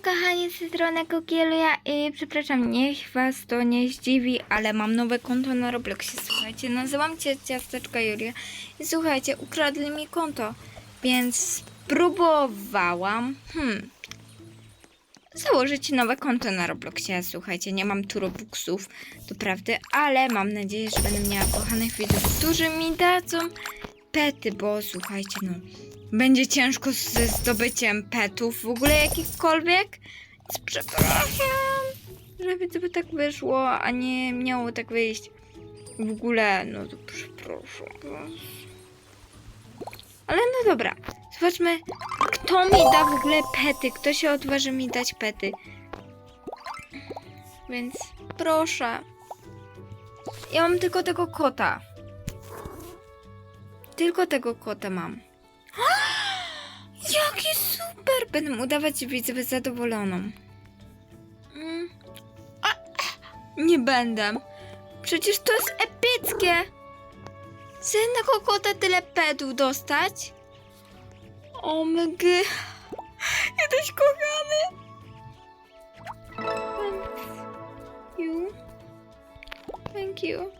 kochani, z strony Kukieluja i przepraszam, niech was to nie zdziwi, ale mam nowe konto na Robloxie, słuchajcie, nazywam się Ciasteczka Julia i słuchajcie, ukradli mi konto, więc spróbowałam, hmm, założyć nowe konto na Robloxie, słuchajcie, nie mam tu Robuxów, to prawda, ale mam nadzieję, że będę miała kochanych widzów, którzy mi dadzą pety, bo słuchajcie, no, będzie ciężko ze zdobyciem petów, w ogóle jakichkolwiek. Więc przepraszam, że gdyby tak wyszło, a nie miało tak wyjść. W ogóle, no to przepraszam. Ale no dobra, zobaczmy, kto mi da w ogóle pety, kto się odważy mi dać pety. Więc proszę. Ja mam tylko tego kota. Tylko tego kota mam. Jaki super! Będę udawać widzę zadowoloną. Mm. A, nie będę. Przecież to jest epickie. Z jednego kota tyle pedów dostać? O mygy. Jesteś kochany. You. Thank you.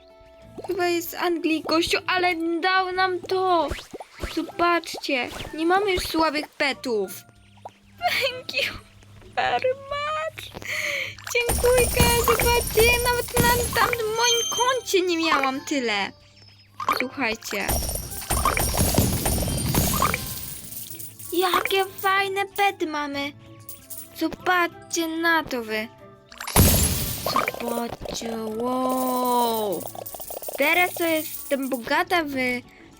Chyba jest Anglii gościu, ale dał nam to. Zobaczcie, nie mamy już słabych petów. Thank you very much. Dziękuję, zobaczcie, nawet na tam moim koncie nie miałam tyle. Słuchajcie. Jakie fajne pety mamy. Zobaczcie na to wy. Zobaczcie, wow. Teraz to jestem bogata w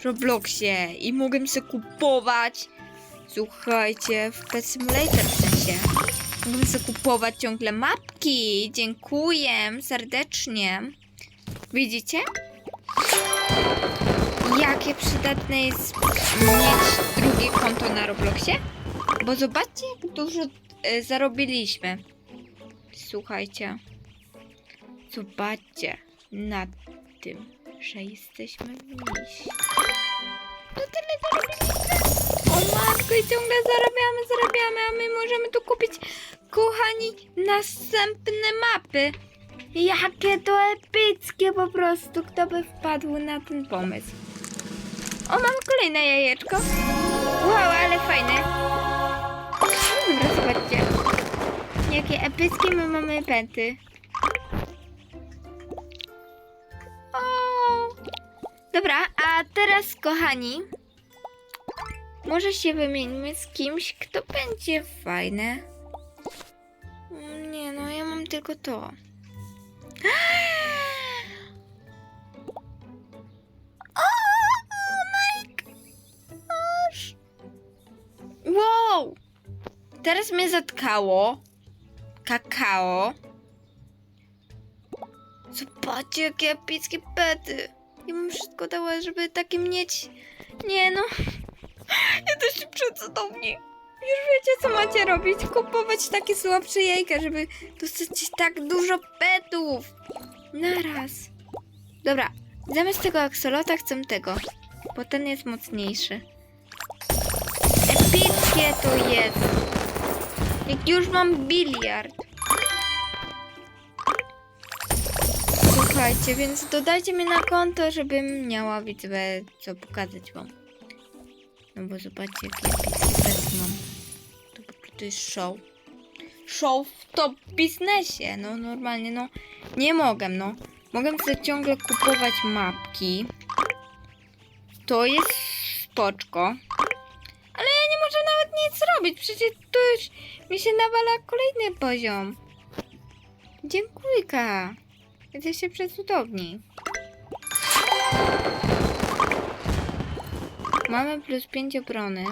Robloxie i mogę sobie kupować. Słuchajcie, w Pet Simulator w sensie. Mogę sobie kupować ciągle mapki. Dziękuję serdecznie. Widzicie? Jakie przydatne jest mieć drugie konto na Robloxie? Bo zobaczcie, jak dużo e, zarobiliśmy. Słuchajcie. Zobaczcie na tym, że jesteśmy mniejsi. To tyle zarobiliśmy. O matko, i ciągle zarabiamy, zarabiamy, a my możemy tu kupić, kochani, następne mapy. Jakie to epickie po prostu, kto by wpadł na ten pomysł. O, mam kolejne jajeczko. Wow, ale fajne. Dobra, zobaczcie. Jakie epickie my mamy pęty. Dobra, a teraz kochani, może się wymieńmy z kimś, kto będzie fajny. Nie no, ja mam tylko to. Oh. Wow! Teraz mnie zatkało. Kakao. Zobaczcie, jakie epickie pety. Ja bym wszystko dała, żeby takie mieć. Nie no. Jesteście przecudowni. Już wiecie, co macie robić. Kupować takie słabsze jajka, żeby dostać tak dużo petów. Naraz. Dobra, zamiast tego aksolota chcę tego, bo ten jest mocniejszy. Epickie to jest. Jak już mam biliard. Słuchajcie, więc dodajcie mnie na konto, żebym miała widzę co pokazać wam. No bo zobaczcie, jakie pety mam. To, po prostu jest show. Show w top biznesie. No normalnie, no nie mogę, no. Mogę sobie ciągle kupować mapki. To jest spoczko. Ale ja nie muszę nawet nic robić. Przecież tu już mi się nawala kolejny poziom. Dziękuję. Jesteście przecudowni. Mamy plus 5 obrony.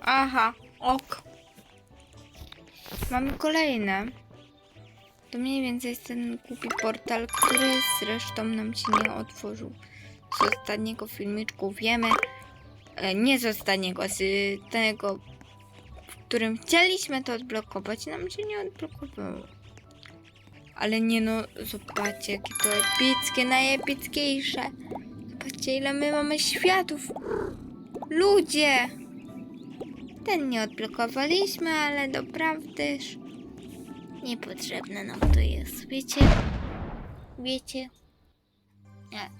Aha, ok. Mamy kolejne. To mniej więcej jest ten głupi portal, który zresztą nam się nie otworzył. Z ostatniego filmiczku wiemy. E, nie z ostatniego, z tego, w którym chcieliśmy to odblokować, nam się nie odblokowało. Ale nie no, zobaczcie, jakie to epickie, najepickiejsze. Zobaczcie, ile my mamy światów. Ludzie! Ten nie odblokowaliśmy, ale doprawdyż niepotrzebne nam to jest. Wiecie? Wiecie? Nie.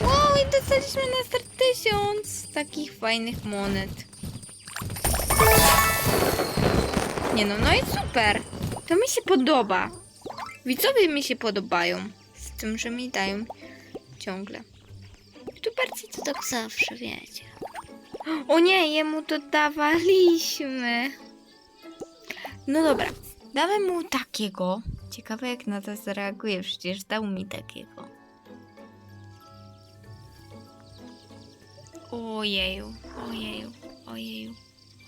Wow, i dostaliśmy na start tysiąc takich fajnych monet. Nie no, no i super. To mi się podoba. Widzowie mi się podobają. Z tym, że mi dają ciągle. YouTuberci to tak zawsze, wiecie. O nie, jemu to dawaliśmy. No dobra, damy mu takiego. Ciekawe jak na to zareaguje, przecież dał mi takiego. Ojeju, ojeju, ojeju,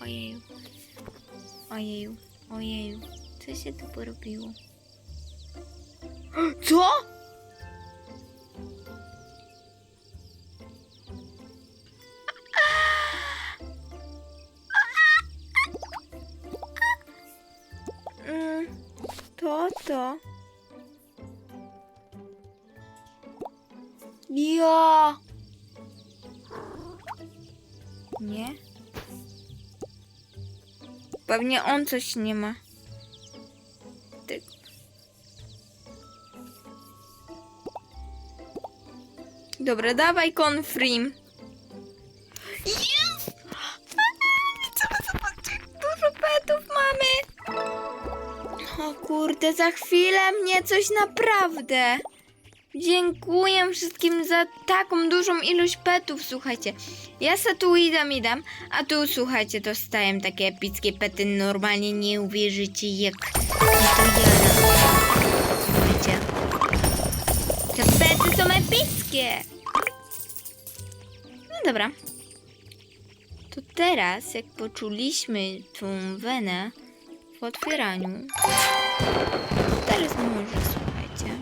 ojeju, ojeju, ojeju. Co się tu porobiło? Co? Mm, to to. Ja. Nie? Pewnie on coś nie ma. Dobra, dawaj konfrim. Jest! Zobaczcie, dużo petów mamy. O kurde, za chwilę mnie coś naprawdę. Dziękuję wszystkim za taką dużą ilość petów, słuchajcie. Ja se tu idę, idę, a tu słuchajcie, dostałem takie epickie pety, normalnie nie uwierzycie jak to jara. Słuchajcie. Te pety są epickie. No dobra. To teraz, jak poczuliśmy tą wenę w otwieraniu, teraz może słuchajcie.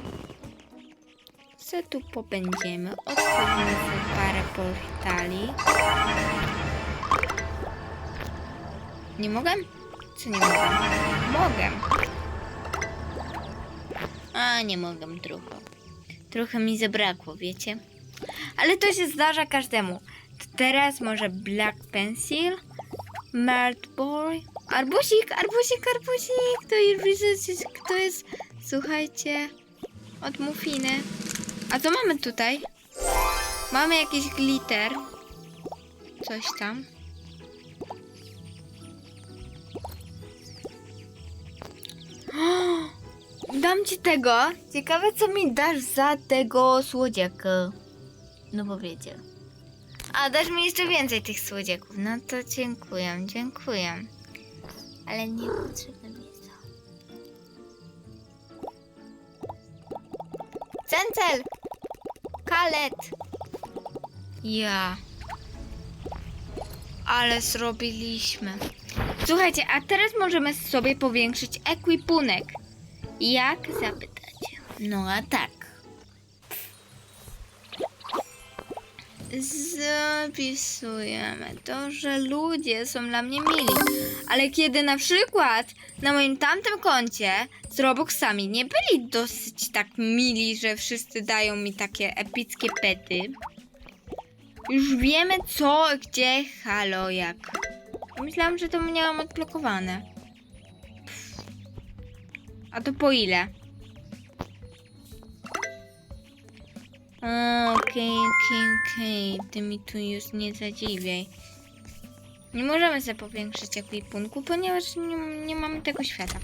Co tu popędziemy? Otworzymy parę portali. Nie mogę? Co nie mogę? Mogę. A, nie mogę trochę. Trochę mi zabrakło, wiecie? Ale to się zdarza każdemu. To teraz może Black Pencil, Mad Boy, Arbusik, Arbusik, Arbusik. To widzę, kto jest, słuchajcie, od Mufiny. A co mamy tutaj? Mamy jakiś glitter. Coś tam. Dam ci tego. Ciekawe, co mi dasz za tego słodziaka. No bo wiecie. A, dasz mi jeszcze więcej tych słodziaków. No to dziękuję, dziękuję. Ale nie potrzebne mi to. Cencel! Kalet! Ja. Ale zrobiliśmy. Słuchajcie, a teraz możemy sobie powiększyć ekwipunek. Jak zapytacie? No a tak. Zapisujemy to, że ludzie są dla mnie mili. Ale kiedy na przykład na moim tamtym koncie z Robuxami nie byli dosyć tak mili, że wszyscy dają mi takie epickie pety. Już wiemy co, gdzie, halo, jak. Myślałam, że to miałam odblokowane. A to po ile? Okej, okej, okej. Ty mi tu już nie zadziwiaj. Nie możemy sobie powiększyć ekwipunku, ponieważ nie, nie mamy tego świata.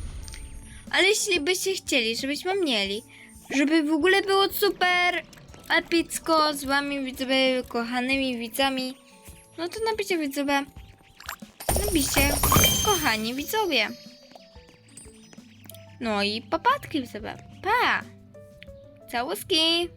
Ale jeśli byście chcieli, żebyśmy mieli, żeby w ogóle było super epicko z wami widzowie, kochanymi widzami, no to napiszcie widzowie, napiszcie, kochani widzowie. No i papatki widzowie. Pa! Całuski!